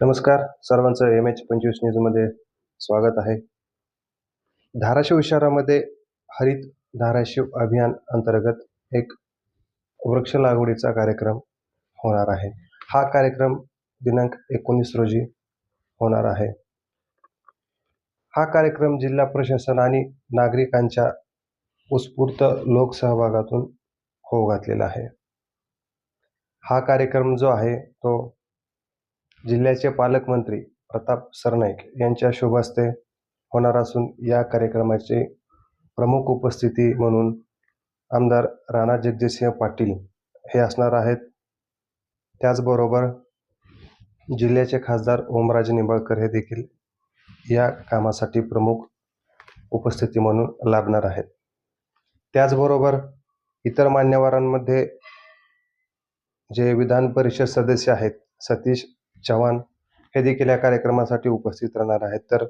नमस्कार सर्वांचं M H पंचवीस न्यूजमध्ये स्वागत आहे. धाराशिव शहरामध्ये हरित धाराशिव अभियान अंतर्गत एक वृक्ष लागवडीचा कार्यक्रम होणार आहे. हा कार्यक्रम दिनांक एकोणीस रोजी होणार आहे. हा कार्यक्रम जिल्हा प्रशासन आणि नागरिकांच्या उत्स्फूर्त लोकसहभागातून होऊ घातलेला आहे. हा कार्यक्रम जो आहे तो जिल्ह्याचे पालकमंत्री प्रताप सरनाईक यांच्या शुभहस्ते होणार असून या कार्यक्रमाचे प्रमुख उपस्थिती म्हणून आमदार राणा जगजितसिंह पाटील हे असणार आहेत. त्याचबरोबर जिल्ह्याचे खासदार ओमराजे निंबाळकर हे देखील या कामासाठी प्रमुख उपस्थिती म्हणून लाभणार आहेत. त्याचबरोबर इतर मान्यवरांमध्ये जे विधान परिषद सदस्य आहेत सतीश चव्हाण हे देखील या कार्यक्रमासाठी उपस्थित राहणार आहेत. तर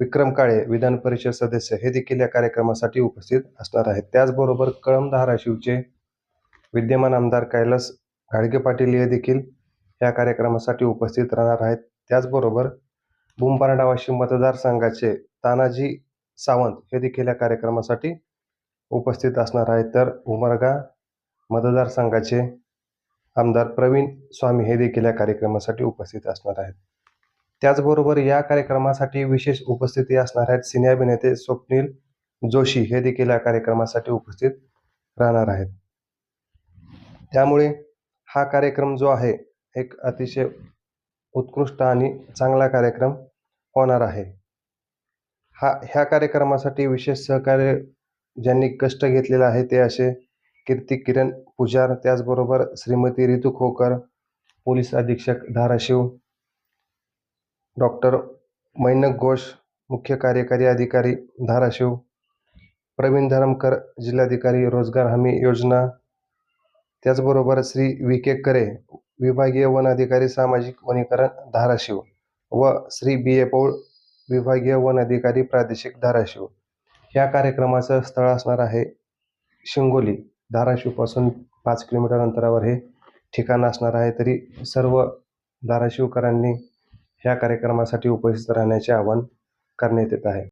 विक्रम काळे विधान परिषद सदस्य हे देखील या कार्यक्रमासाठी उपस्थित असणार आहेत. त्याचबरोबर कळम धाराशिवचे विद्यमान आमदार कैलास घाडगे पाटील हे देखील या कार्यक्रमासाठी उपस्थित राहणार आहेत. त्याचबरोबर बुंबारडा वाशिम मतदारसंघाचे तानाजी सावंत हे देखील या कार्यक्रमासाठी उपस्थित असणार आहेत. तर उमरगा मतदारसंघाचे आमदार प्रवीण स्वामी हे देखील या कार्यक्रमासाठी उपस्थित असणार आहेत. त्याचबरोबर या कार्यक्रमासाठी विशेष उपस्थिती असणार आहेत सिने अभिनेते स्वप्नील जोशी हे देखील या कार्यक्रमासाठी उपस्थित राहणार आहेत. त्यामुळे हा कार्यक्रम जो आहे एक अतिशय उत्कृष्ट आणि चांगला कार्यक्रम होणार आहे. हा ह्या कार्यक्रमासाठी विशेष सहकार्य ज्यांनी कष्ट घेतलेलं आहे ते असे कीर्ती किरण पुजार त्याचबरोबर श्रीमती रितू खोकर पोलीस अधीक्षक धाराशिव डॉक्टर मैनक घोष मुख्य कार्यकारी अधिकारी धाराशिव प्रवीण धरमकर जिल्हाधिकारी रोजगार हमी योजना त्याचबरोबर श्री व्ही के करे विभागीय वन अधिकारी सामाजिक वनीकरण धाराशिव व श्री बी ए पौळ विभागीय वन अधिकारी प्रादेशिक धाराशिव. या कार्यक्रमाचं स्थळ असणार आहे शिंगोली. धाराशिवपासून पाच किलोमीटर अंतरावर हे ठिकाण असणार आहे. तरी सर्व धाराशिवकरांनी ह्या कार्यक्रमासाठी उपस्थित राहण्याचे आवाहन करण्यात येत आहे.